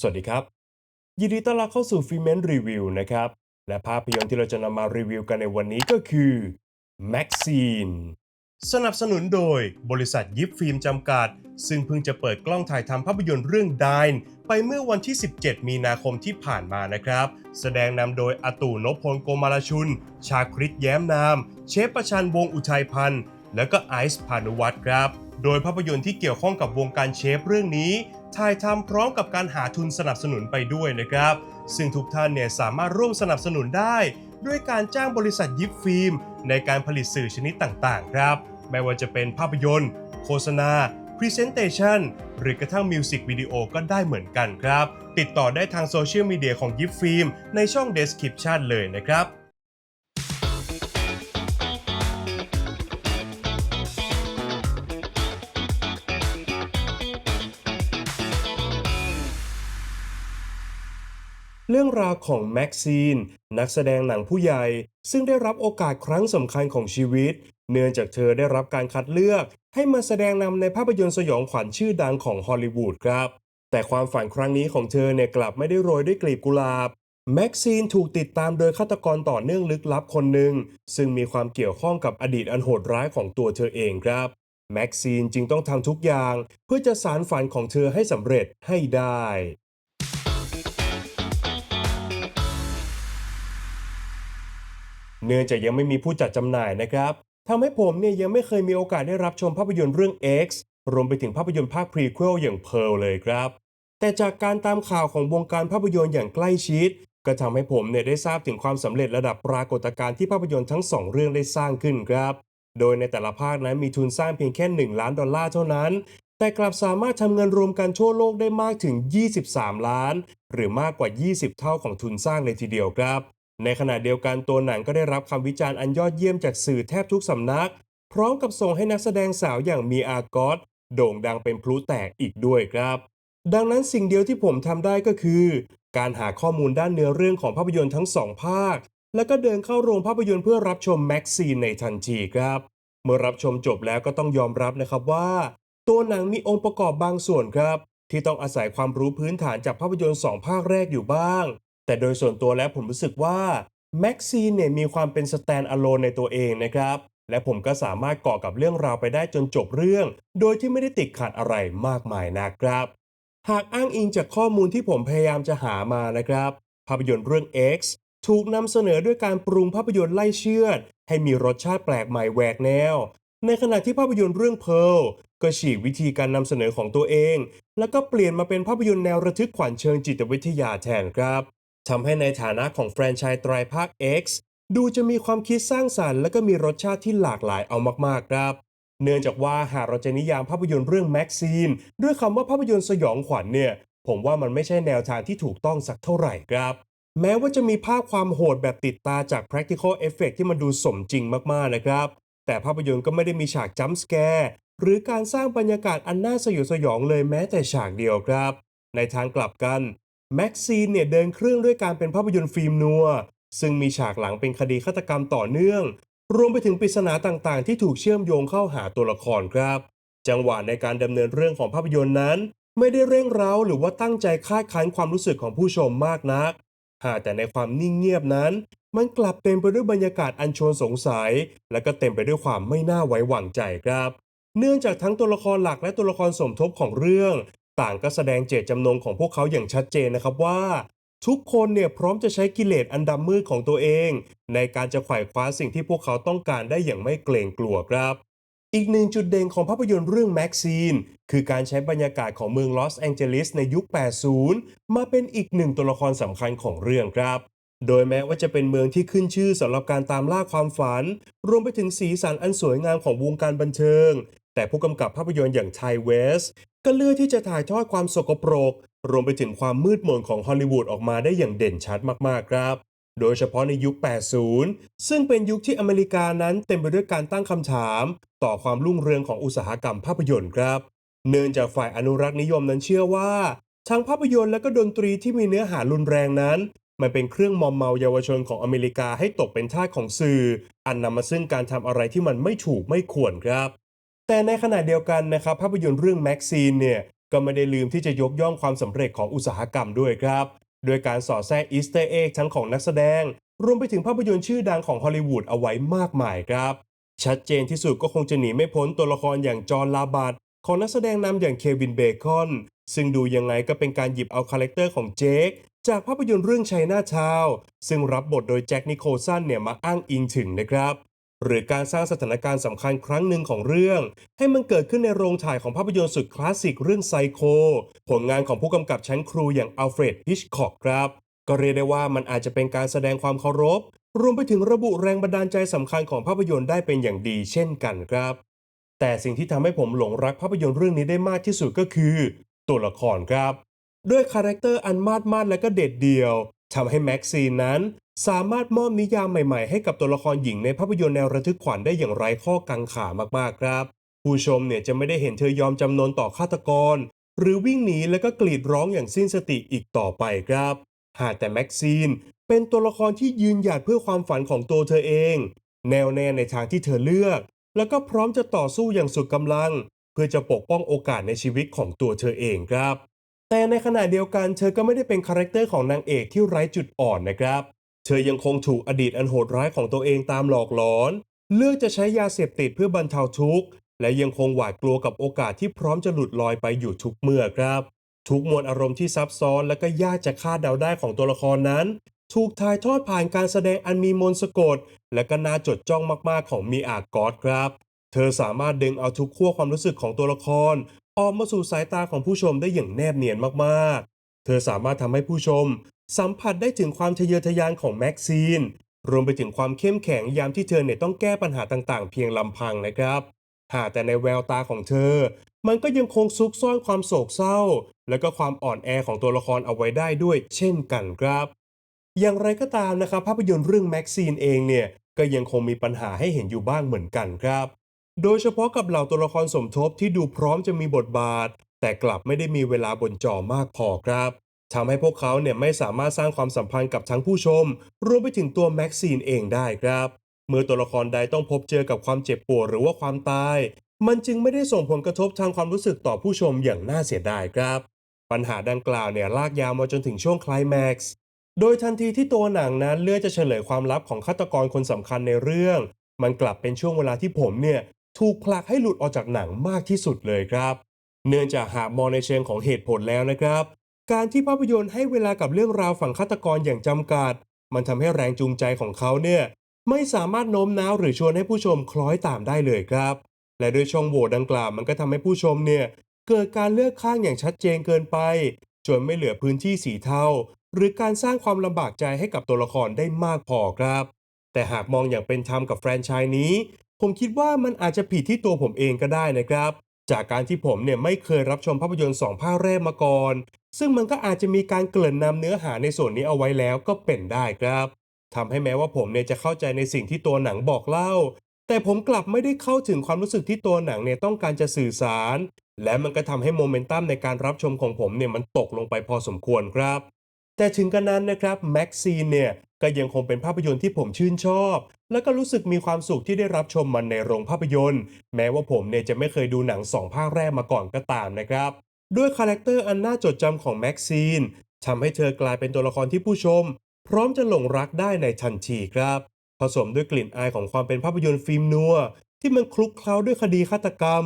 สวัสดีครับ ยินดีต้อนรับเข้าสู่ฟิเมนรีวิวนะครับ และภาพยนตร์ที่เราจะนำมารีวิวกันในวันนี้ก็คือ Maxine สนับสนุนโดยบริษัทยิปฟิล์มจำกัด ซึ่งเพิ่งจะเปิดกล้องถ่ายทำภาพยนตร์เรื่อง Dine ไปเมื่อวันที่ 17 มีนาคมที่ผ่านมานะครับ แสดงนำโดยอาตู่นพพลโกมาลชุน ชาคริตแย้มนาม เชฟประชันวงอุทัยพันธ์ แล้วก็ไอซ์พานุวัตรครับ โดยภาพยนตร์ที่เกี่ยวข้องกับวงการเชฟเรื่องนี้ถ่ายทำพร้อมกับการหาทุนสนับสนุนไปด้วยนะครับ ซึ่งทุกท่านเนี่ยสามารถร่วมสนับสนุนได้ ด้วยการจ้างบริษัทยิปฟิล์ม ในการผลิตสื่อชนิดต่างๆ ครับ ไม่ว่าจะเป็นภาพยนตร์ โฆษณา Presentation หรือกระทั่งมิวสิกวิดีโอก็ได้เหมือนกันครับ ติดต่อได้ทางโซเชียลมีเดียของยิปฟิล์มในช่อง Description เลยนะครับ เรื่องราวของแม็กซีน นักแสดงหนังผู้ใหญ่ ซึ่งได้รับโอกาสครั้งสำคัญของชีวิต เนื่องจากเธอได้รับการคัดเลือก ให้มาแสดงนำในภาพยนตร์สยองขวัญชื่อดังของฮอลลีวูดครับ แต่ความฝันครั้งนี้ของเธอเนี่ยกลับไม่ได้โรยด้วยกลีบกุหลาบแม็กซีนถูกติดตามโดยฆาตกรต่อเนื่องลึกลับคนหนึ่ง ซึ่งมีความเกี่ยวข้องกับอดีตอันโหดร้ายของตัวเธอเองครับแม็กซีนจึงต้องทำทุกอย่าง เพื่อจะสารฝันของเธอให้สำเร็จให้ได้ เนื่องจากยังไม่มีผู้จัดจำหน่ายนะครับทำให้ผมเนี่ยยังไม่เคยมีโอกาสได้รับชมภาพยนตร์เรื่อง X รวมไปถึงภาพยนตร์ภาคพรีเควลอย่าง Pearl เลยครับ แต่จากการตามข่าวของวงการภาพยนตร์อย่างใกล้ชิด ก็ทำให้ผมเนี่ยได้ทราบถึงความสำเร็จระดับปรากฏการณ์ที่ภาพยนตร์ทั้งสองเรื่องได้สร้างขึ้นครับ โดยในแต่ละภาคนั้นมีทุนสร้างเพียงแค่ 1 ล้านดอลลาร์เท่านั้น แต่กลับสามารถทำเงินรวมกันทั่วโลกได้มากถึง 23 ล้าน หรือมากกว่า 20 เท่าของทุนสร้างเลยทีเดียวครับ ในขณะเดียวกันตัวหนังก็ได้รับคำวิจารณ์อันยอดเยี่ยมจากสื่อแทบทุกสำนัก พร้อมกับส่งให้นักแสดงสาวอย่างมีอากอตโด่งดังเป็นพลุแตกอีกด้วยครับ ดังนั้นสิ่งเดียวที่ผมทำได้ก็คือ การหาข้อมูลด้านเนื้อเรื่องของภาพยนตร์ทั้งสองภาค แล้วก็เดินเข้าโรงภาพยนตร์เพื่อรับชมแม็กซีนในทันทีครับ เมื่อรับชมจบแล้วก็ต้องยอมรับนะครับว่า ตัวหนังมีองค์ประกอบบางส่วนครับ ที่ต้องอาศัยความรู้พื้นฐานจากภาพยนตร์สองภาคแรกอยู่บ้าง แต่โดยส่วนตัวแล้วผมรู้สึกว่าแม็กซีนเนี่ยมีความเป็นสแตนอะโลนในตัวเองนะครับ และผมก็สามารถเกาะกับเรื่องราวไปได้จนจบเรื่อง โดยที่ไม่ได้ติดขัดอะไรมากมายนะครับ หากอ้างอิงจากข้อมูลที่ผมพยายามจะหามานะครับ ภาพยนตร์เรื่อง X ถูกนำเสนอด้วยการปรุงภาพยนตร์ไล่เชือด ให้มีรสชาติแปลกใหม่แหวกแนว ในขณะที่ภาพยนตร์เรื่อง Pearl ก็ฉีกวิธีการนำเสนอของตัวเอง แล้วก็เปลี่ยนมาเป็นภาพยนตร์แนวระทึกขวัญเชิงจิตวิทยาแทนครับ ทำให้ในฐานะของแฟรนไชส์ไตรภาค X ดูจะมีความคิดสร้างสรรค์และก็มีรสชาติที่หลากหลายเอามากๆครับ เนื่องจากว่าหากเราจะนิยามภาพยนตร์เรื่องแม็กซีนด้วยคำว่าภาพยนตร์สยองขวัญเนี่ย ผมว่ามันไม่ใช่แนวทางที่ถูกต้องสักเท่าไหร่ครับ แม้ว่าจะมีภาพความโหดแบบติดตาจาก practical effect ที่มันดูสมจริงมากๆนะครับ แต่ภาพยนตร์ก็ไม่ได้มีฉากจัมป์สแกร์หรือการสร้างบรรยากาศอันน่าสยดสยองเลยแม้แต่ฉากเดียวครับ ในทางกลับกัน แม็กซีนเนี่ยเดินเครื่องด้วยการเป็นภาพยนตร์ฟิล์มนัว ซึ่งมีฉากหลังเป็นคดีฆาตกรรมต่อเนื่อง รวมไปถึงปริศนาต่างๆ ที่ถูกเชื่อมโยงเข้าหาตัวละครครับ จังหวะในการดำเนินเรื่องของภาพยนตร์นั้น ไม่ได้เร่งเร้าหรือว่าตั้งใจคาดคั้นความรู้สึกของผู้ชมมากนัก หากแต่ในความนิ่งเงียบนั้น มันกลับเต็มไปด้วยบรรยากาศอันชวนสงสัย และก็เต็มไปด้วยความไม่น่าไว้วางใจครับ เนื่องจากทั้งตัวละครหลักและตัวละครสมทบของเรื่อง ต่างก็แสดงเจตจำนงของพวกเขาอย่างชัดเจนนะครับว่า ทุกคนเนี่ยพร้อมจะใช้กิเลสอันดำมืดของตัวเอง ในการจะไขว่คว้าสิ่งที่พวกเขาต้องการได้อย่างไม่เกรงกลัวครับ อีกหนึ่งจุดเด่นของภาพยนตร์เรื่องแม็กซีนคือการใช้บรรยากาศของเมืองลอสแองเจลิสในยุค 80 มาเป็นอีกหนึ่งตัวละครสำคัญของเรื่องครับโดยแม้ว่าจะเป็นเมืองที่ขึ้นชื่อสำหรับการตามล่าความฝัน รวมไปถึงสีสันอันสวยงามของวงการบันเทิง แต่ผู้กำกับภาพยนตร์อย่างไทเวส ก็เลือกที่จะถ่ายทอดความสกปรก รวมไปถึงความมืดมนของฮอลลีวูดออกมาได้อย่างเด่นชัดมากๆครับ โดยเฉพาะในยุค 80 ซึ่งเป็นยุคที่อเมริกานั้นเต็มไปด้วยการตั้งคำถาม ต่อความรุ่งเรืองของอุตสาหกรรมภาพยนตร์ครับ เนื่องจากฝ่ายอนุรักษ์นิยมนั้นเชื่อว่าทั้งภาพยนตร์และก็ดนตรีที่มีเนื้อหารุนแรงนั้น มันเป็นเครื่องมอมเมาเยาวชนของอเมริกาให้ตกเป็นทาสของสื่อ อันนำมาซึ่งการทำอะไรที่มันไม่ถูกไม่ควรครับ แต่ในขณะเดียวกันนะครับภาพยนตร์เรื่องแม็กซีนเนี่ยก็ไม่ได้ลืมที่จะยกย่องความสำเร็จของอุตสาหกรรมด้วยครับ โดยการสอดแทรกอีสเตอร์เอ็กทั้งของนักแสดง รวมไปถึงภาพยนตร์ชื่อดังของฮอลลีวูดเอาไว้มากมายครับ ชัดเจนที่สุดก็คงจะหนีไม่พ้นตัวละครอย่างจอห์นลาบัตของนักแสดงนำอย่างเควินเบคอน ซึ่งดูยังไงก็เป็นการหยิบเอาคาแรคเตอร์ของเจคจากภาพยนตร์เรื่องชัยนาทาว ซึ่งรับบทโดยแจ็คนิโคลสันเนี่ยมาอ้างอิงถึงนะครับ หรือการสร้างสถานการณ์สำคัญครั้งหนึ่งของเรื่อง ให้มันเกิดขึ้นในโรงถ่ายของภาพยนตร์สุดคลาสสิกเรื่องไซโค ผลงานของผู้กำกับชั้นครูอย่างอัลเฟรดฮิชคอกครับ ก็เรียกได้ว่ามันอาจจะเป็นการแสดงความเคารพ รวมไปถึงระบุแรงบันดาลใจสำคัญของภาพยนตร์ได้เป็นอย่างดีเช่นกันครับ แต่สิ่งที่ทำให้ผมหลงรักภาพยนตร์เรื่องนี้ได้มากที่สุดก็คือ ตัวละครครับ ด้วยคาแรคเตอร์อันมาดมาดและก็เด็ดเดี่ยวทำให้แม็กซีนนั้น สามารถมอบนิยามใหม่ๆ ให้กับตัวละครหญิงในภาพยนตร์แนวระทึกขวัญได้อย่างไร้ข้อกังขามากๆครับ ผู้ชมเนี่ยจะไม่ได้เห็นเธอยอมจำนนต่อฆาตกร หรือวิ่งหนีแล้วก็กรีดร้องอย่างสิ้นสติอีกต่อไปครับ หากแต่แม็กซีน เป็นตัวละครที่ยืนหยัดเพื่อความฝันของตัวเธอเอง แนวแน่ในทางที่เธอเลือก แล้วก็พร้อมจะต่อสู้อย่างสุดกำลัง เพื่อจะปกป้องโอกาสในชีวิตของตัวเธอเองครับ แต่ในขณะเดียวกันเธอก็ไม่ได้เป็นคาแรคเตอร์ของนางเอกที่ไร้จุดอ่อนนะครับ เธอยังคงถูกอดีตอันโหดร้ายของตัวเองตามหลอกหลอน เลือกจะใช้ยาเสพติดเพื่อบรรเทาทุกข์ และยังคงหวาดกลัวกับโอกาสที่พร้อมจะหลุดลอยไปอยู่ทุกเมื่อครับ ทุกมวลอารมณ์ที่ซับซ้อนและก็ยากจะคาดเดาได้ของตัวละครนั้น ถูกถ่ายทอดผ่านการแสดงอันมีมนสะกด และก็น่าจดจ้องมากๆของมีอากอดครับ เธอสามารถดึงเอาทุกขั้วความรู้สึกของตัวละคร ออกมาสู่สายตาของผู้ชมได้อย่างแนบเนียนมากๆ เธอสามารถทำให้ผู้ชม สัมผัสได้ถึงความทะเยอทะยานของแม็กซีน รวมไปถึงความเข้มแข็งยามที่เธอเนี่ยต้องแก้ปัญหาต่างๆ เพียงลำพังนะครับหาแต่ในแววตาของเธอ มันก็ยังคงซุกซ่อนความโศกเศร้า และก็ความอ่อนแอของตัวละครเอาไว้ได้ด้วย เช่นกันครับ อย่างไรก็ตามนะครับภาพยนตร์เรื่องแม็กซีนเองเนี่ยก็ยังคงมีปัญหาให้เห็นอยู่บ้างเหมือนกันครับ โดยเฉพาะกับเหล่าตัวละครสมทบที่ดูพร้อมจะมีบทบาท แต่กลับไม่ได้มีเวลาบนจอมากพอครับ ทำให้พวกเขาเนี่ยไม่สามารถสร้างความสัมพันธ์กับทั้งผู้ชม รวมไปถึงตัวแม็กซีนเองได้ครับ เมื่อตัวละครใดต้องพบเจอกับความเจ็บปวดหรือว่าความตาย มันจึงไม่ได้ส่งผลกระทบทางความรู้สึกต่อผู้ชมอย่างน่าเสียดายครับ ปัญหาดังกล่าวเนี่ยลากยาวมาจนถึงช่วงคลายแม็กซ์โดยทันทีที่ตัวหนังนั้นเลือกจะเฉลยความลับของฆาตกรคนสำคัญในเรื่อง มันกลับเป็นช่วงเวลาที่ผมเนี่ยถูกผลักให้หลุดออกจากหนังมากที่สุดเลยครับ เนื่องจากหากมองในเชิงของเหตุผลแล้วนะครับ การที่ภาพยนตร์ให้เวลากับเรื่องราวฝั่งฆาตกรอย่างจำกัด มันทำให้แรงจูงใจของเขาเนี่ยไม่สามารถโน้มน้าวหรือชวนให้ผู้ชมคล้อยตามได้เลยครับ และโดยช่องโหว่ดังกล่าวมันก็ทำให้ผู้ชมเนี่ยเกิดการเลือกข้างอย่างชัดเจนเกินไป จนไม่เหลือพื้นที่สีเทาหรือการสร้างความลำบากใจให้กับตัวละครได้มากพอครับ แต่หากมองอย่างเป็นธรรมกับแฟรนไชส์นี้ ผมคิดว่ามันอาจจะผิดที่ตัวผมเองก็ได้นะครับ จากการที่ผมเนี่ยไม่เคยรับชมภาพยนตร์สองภาคแรกมาก่อน ซึ่งมันก็อาจจะมีการเกริ่นนำเนื้อหาในส่วนนี้เอาไว้แล้วก็เป็นได้ครับทำให้แม้ว่าผมเนี่ยจะเข้าใจในสิ่งที่ตัวหนังบอกเล่า แต่ผมกลับไม่ได้เข้าถึงความรู้สึกที่ตัวหนังเนี่ยต้องการจะสื่อสาร และมันก็ทำให้โมเมนตัมในการรับชมของผมเนี่ยมันตกลงไปพอสมควรครับ แต่ถึงกระนั้นนะครับแม็กซีนเนี่ยก็ยังคงเป็นภาพยนตร์ที่ผมชื่นชอบ และก็รู้สึกมีความสุขที่ได้รับชมมันในโรงภาพยนตร์ แม้ว่าผมเนี่ยจะไม่เคยดูหนังสองภาคแรกมาก่อนก็ตามนะครับ ด้วยคาแรคเตอร์อันน่าจดจำของแม็กซีนทำให้เธอกลายเป็นตัวละครที่ผู้ชม พร้อมจะหลงรักได้ในทันทีครับ ผสมด้วยกลิ่นอายของความเป็นภาพยนตร์ฟิล์มนัวที่มันคลุกเคล้าด้วยคดีฆาตกรรม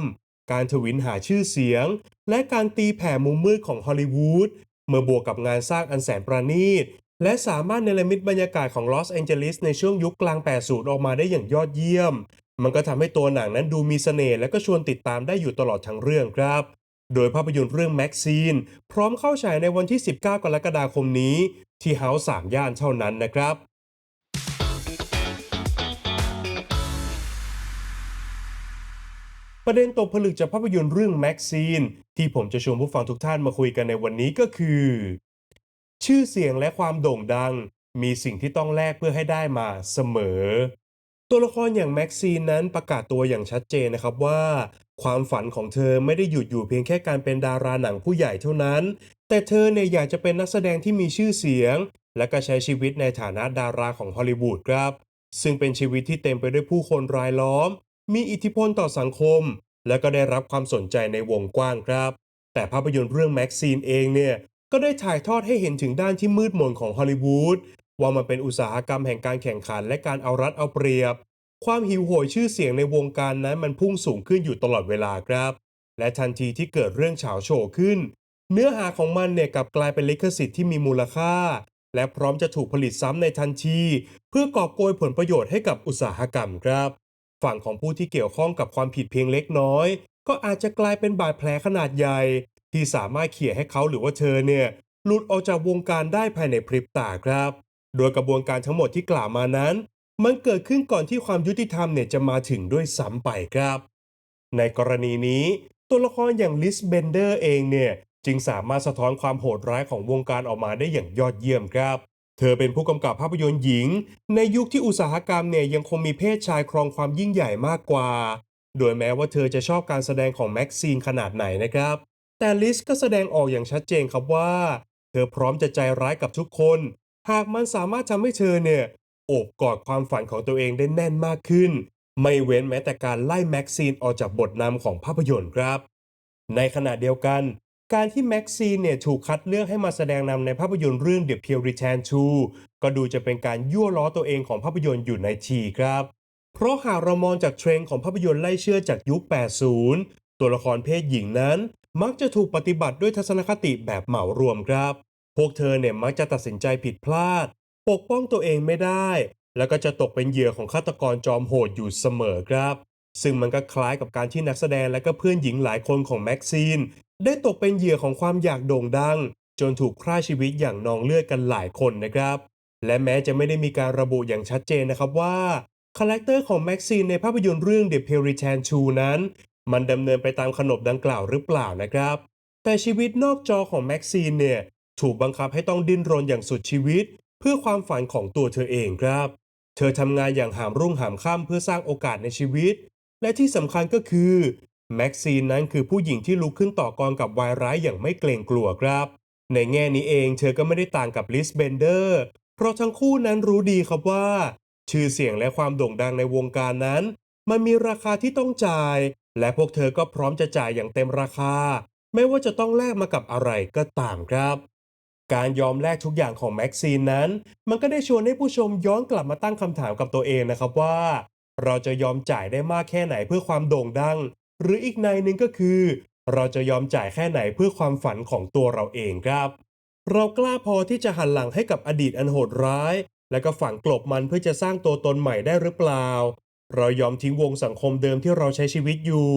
การทวินหาชื่อเสียง และการตีแผ่มุมมืดของฮอลลีวูด เมื่อบวกกับงานสร้างอันแสนประณีต และสามารถเนรมิตบรรยากาศของลอสแองเจลิสในช่วงยุคกลาง 80 ออกมาได้อย่างยอดเยี่ยม มันก็ทำให้ตัวหนังนั้นดูมีเสน่ห์และก็ชวนติดตามได้อยู่ตลอดทั้งเรื่องครับ โดยภาพยนตร์เรื่องแม็กซีนพร้อมเข้าฉายในวันที่ 19 กรกฎาคมนี้ ที่เฮาส์สามย่านเท่านั้นนะครับ ประเด็นตกผลึกจากภาพยนตร์เรื่องแม็กซีน ที่ผมจะชวนผู้ฟังทุกท่านมาคุยกันในวันนี้ก็คือ ชื่อเสียงและความโด่งดัง มีสิ่งที่ต้องแลกเพื่อให้ได้มาเสมอ ตัวละครอย่างแม็กซีนนั้นประกาศตัวอย่างชัดเจนนะครับว่า ความฝันของเธอไม่ได้หยุดอยู่เพียงแค่การเป็นดาราหนังผู้ใหญ่เท่านั้น แต่เธอเนี่ยอยากจะเป็นนักแสดงที่มีชื่อเสียง และก็ใช้ชีวิตในฐานะดาราของฮอลลีวูดครับซึ่งเป็นชีวิตที่เต็มไปด้วยผู้คนรายล้อม มีอิทธิพลต่อสังคม และก็ได้รับความสนใจในวงกว้างครับ แต่ภาพยนตร์เรื่องแม็กซีนเองเนี่ยก็ได้ถ่ายทอดให้เห็นถึงด้านที่มืดมนของฮอลลีวูดว่ามันเป็นอุตสาหกรรมแห่งการแข่งขันและการเอารัดเอาเปรียบ ความหิวโหยชื่อเสียงในวงการนั้นมันพุ่งสูงขึ้นอยู่ตลอดเวลาครับ และทันทีที่เกิดเรื่องเฉาโฉขึ้น เนื้อหาของมันเนี่ยกลับกลายเป็นลิขสิทธิ์ที่มีมูลค่า และพร้อมจะถูกผลิตซ้ำในทันที เพื่อกอบโกยผลประโยชน์ให้กับอุตสาหกรรมครับ ฝั่งของผู้ที่เกี่ยวข้องกับความผิดเพียงเล็กน้อย ก็อาจจะกลายเป็นบาดแผลขนาดใหญ่ ที่สามารถเขี่ยให้เขาหรือว่าเธอเนี่ยหลุดออกจากวงการได้ภายในพริบตาครับ โดยกระบวนการทั้งหมดที่กล่าวมานั้น มันเกิดขึ้นก่อนที่ความยุติธรรมเนี่ยจะมาถึงด้วยซ้ำไปครับ ในกรณีนี้ตัวละครอย่างลิสเบนเดอร์เองเนี่ยจึงสามารถสะท้อนความโหดร้ายของวงการออกมาได้อย่างยอดเยี่ยมครับ เธอเป็นผู้กำกับภาพยนตร์หญิง ในยุคที่อุตสาหกรรมเนี่ยยังคงมีเพศชายครองความยิ่งใหญ่มากกว่า โดยแม้ว่าเธอจะชอบการแสดงของแม็กซีนขนาดไหนนะครับ แต่ลิสก็แสดงออกอย่างชัดเจนครับว่า เธอพร้อมจะใจร้ายกับทุกคน หากมันสามารถทำให้เธอเนี่ยโอบกอดความฝันของตัวเองได้แน่นมากขึ้น ไม่เว้นแม้แต่การไล่แม็กซีนออกจากบทนำของภาพยนตร์ครับ ในขณะเดียวกัน การที่แม็กซีนเนี่ยถูกคัดเลือกให้มาแสดงนำในภาพยนตร์เรื่อง The Puritan 2 ก็ดูจะเป็นการยั่วล้อตัวเองของภาพยนตร์อยู่ในทีครับ เพราะหากเรามองจากเทรนด์ของภาพยนตร์ไล่เชื่อจากยุค 80 ตัวละครเพศหญิงนั้น มักจะถูกปฏิบัติด้วยทัศนคติแบบเหมารวมครับ พวกเธอเนี่ยมักจะตัดสินใจผิดพลาด ปกป้องตัวเองไม่ได้ แล้วก็จะตกเป็นเหยื่อของฆาตกรจอมโหดอยู่เสมอครับซึ่งมันก็คล้ายกับการที่นักแสดงและก็เพื่อนหญิงหลายคนของแม็กซีน ได้ตกเป็นเหยื่อของความอยากโด่งดัง จนถูกฆ่าชีวิตอย่างนองเลือดกันหลายคนนะครับ และแม้จะไม่ได้มีการระบุอย่างชัดเจนนะครับว่าคาแรคเตอร์ของแม็กซีนในภาพยนตร์เรื่อง The Puritan 2นั้น มันดำเนินไปตามขนบดังกล่าวหรือเปล่านะครับ แต่ชีวิตนอกจอของแม็กซีนเนี่ยถูกบังคับให้ต้องดิ้นรนอย่างสุดชีวิต เพื่อความฝันของตัวเธอเองครับ เธอทำงานอย่างหามรุ่งหามค่ำเพื่อสร้างโอกาสในชีวิต และที่สำคัญก็คือ แม็กซีนนั้นคือผู้หญิงที่ลุกขึ้นต่อกรกับวายร้ายอย่างไม่เกรงกลัวครับ ในแง่นี้เองเธอก็ไม่ได้ต่างกับลิสเบนเดอร์ เพราะทั้งคู่นั้นรู้ดีครับว่า ชื่อเสียงและความโด่งดังในวงการนั้น มันมีราคาที่ต้องจ่าย และพวกเธอก็พร้อมจะจ่ายอย่างเต็มราคา ไม่ว่าจะต้องแลกมากับอะไรก็ตามครับการยอมแลกทุกอย่างของแม็กซีนนั้น มันก็ได้ชวนให้ผู้ชมย้อนกลับมาตั้งคำถามกับตัวเองนะครับว่า เราจะยอมจ่ายได้มากแค่ไหนเพื่อความโด่งดัง หรืออีกในหนึ่งก็คือ เราจะยอมจ่ายแค่ไหนเพื่อความฝันของตัวเราเองครับ เรากล้าพอที่จะหันหลังให้กับอดีตอันโหดร้าย และก็ฝังกลบมันเพื่อจะสร้างตัวตนใหม่ได้หรือเปล่า เรายอมทิ้งวงสังคมเดิมที่เราใช้ชีวิตอยู่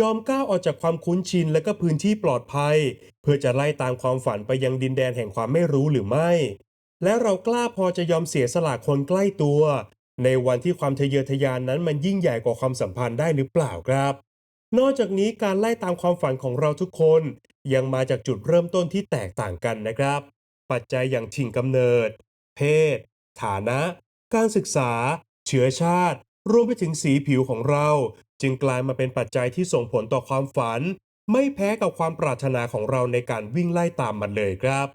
ยอมก้าวออกจากความคุ้นชินและก็พื้นที่ปลอดภัย เพื่อจะไล่ตามความฝันไปยังดินแดนแห่งความไม่รู้หรือไม่ และเรากล้าพอจะยอมเสียสละคนใกล้ตัว ในวันที่ความทะเยอทะยานนั้นมันยิ่งใหญ่กว่าความสัมพันธ์ได้หรือเปล่าครับ นอกจากนี้การไล่ตามความฝันของเราทุกคน ยังมาจากจุดเริ่มต้นที่แตกต่างกันนะครับ ปัจจัยอย่างถิ่นกำเนิด เพศ ฐานะ การศึกษา เชื้อชาติ รวมไปถึงสีผิวของเรา จึงกลายมาเป็นปัจจัยที่ส่งผลต่อความฝัน ไม่แพ้กับความปรารถนาของเราในการวิ่งไล่ตามมันเลยครับ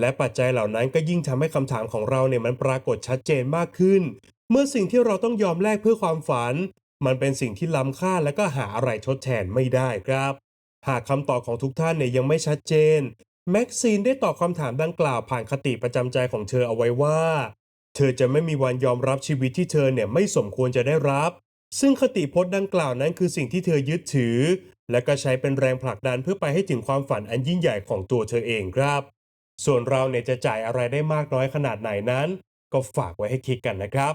และปัจจัยเหล่านั้นก็ยิ่งทำให้คำถามของเราเนี่ยมันปรากฏชัดเจนมากขึ้น เมื่อสิ่งที่เราต้องยอมแลกเพื่อความฝัน มันเป็นสิ่งที่ล้ำค่าและก็หาอะไรทดแทนไม่ได้ครับ หากคำตอบของทุกท่านเนี่ยยังไม่ชัดเจน แม็กซีนได้ตอบคำถามดังกล่าวผ่านคติประจำใจของเธอเอาไว้ว่า เธอจะไม่มีวันยอมรับชีวิตที่เธอเนี่ยไม่สมควรจะได้รับ ซึ่งคติพจน์ดังกล่าวนั้นคือสิ่งที่เธอยึดถือ และก็ใช้เป็นแรงผลักดันเพื่อไปให้ถึงความฝันอันยิ่งใหญ่ของตัวเธอเองครับ ส่วนเราเนี่ยจะจ่ายอะไรได้มากน้อยขนาดไหนนั้น ก็ฝากไว้ให้คิดกันนะครับ